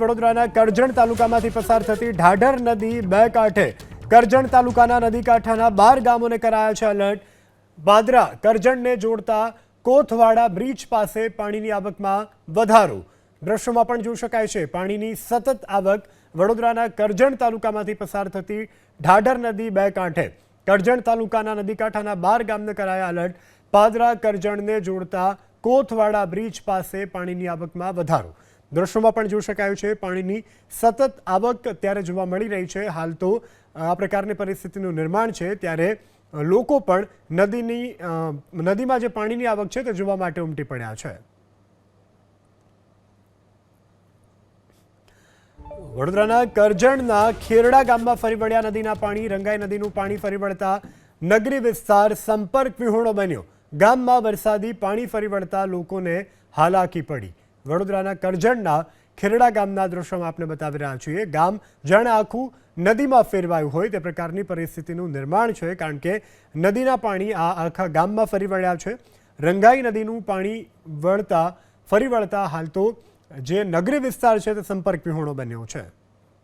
વડોદરાના કરજણ તાલુકામાંથી પસાર થતી ઢાઢર નદી બે કાંઠે. કરજણ તાલુકાના નદી કાંઠાના બાર ગામોને કરાયા છે એલર્ટ. બાદરા કરજણને જોડતા કોથવાડા બ્રિજ પાસે પાણીની આવકમાં વધારો. દ્રશ્યોમાં પણ જોઈ શકાય છે, પાણીની સતત આવક વડોદરાના કરજણ તાલુકામાંથી પસાર થતી ઢાઢર નદી બે કાંઠે. કરજણ તાલુકાના નદી કાંઠાના બાર ગામને કરાયા અલર્ટ પાદરા કરજણને જોડતા કોથવાડા બ્રિજ પાસે પાણીની આવકમાં વધારો. દ્રશ્યોમાં પણ જોઈ શકાયું છે, પાણીની સતત આવક ત્યારે જોવા મળી રહી છે. હાલ તો આ પ્રકારની પરિસ્થિતિનું નિર્માણ છે, ત્યારે લોકો પણ નદીની નદીમાં જે પાણીની આવક છે તે જોવા માટે ઉમટી પડ્યા છે. વડોદરાના કરજણના ખેરડા ગામમાં ફરી વળ્યા નદીના પાણી. રંગાઈ નદીનું પાણી ફરી વળતા નગરી વિસ્તાર સંપર્ક વિહોણો બન્યો. ગામમાં વરસાદી પાણી ફરી વળતા લોકોને હાલાકી પડી. વડોદરાના કરજણના ખેરડા ગામના દ્રશ્યમાં આપને બતાવી રહ્યા છીએ. ગામ જાણે આખું નદીમાં ફેરવાયું હોય તે પ્રકારની પરિસ્થિતિનું નિર્માણ છે, કારણ કે નદીના પાણી આ આખા ગામમાં ફરી વળ્યા છે. રંગાઈ નદીનું પાણી વળતા, ફરી વળતા હાલ તો જે નગરી વિસ્તાર છે તે સંપર્ક વિહોણો બન્યો છે.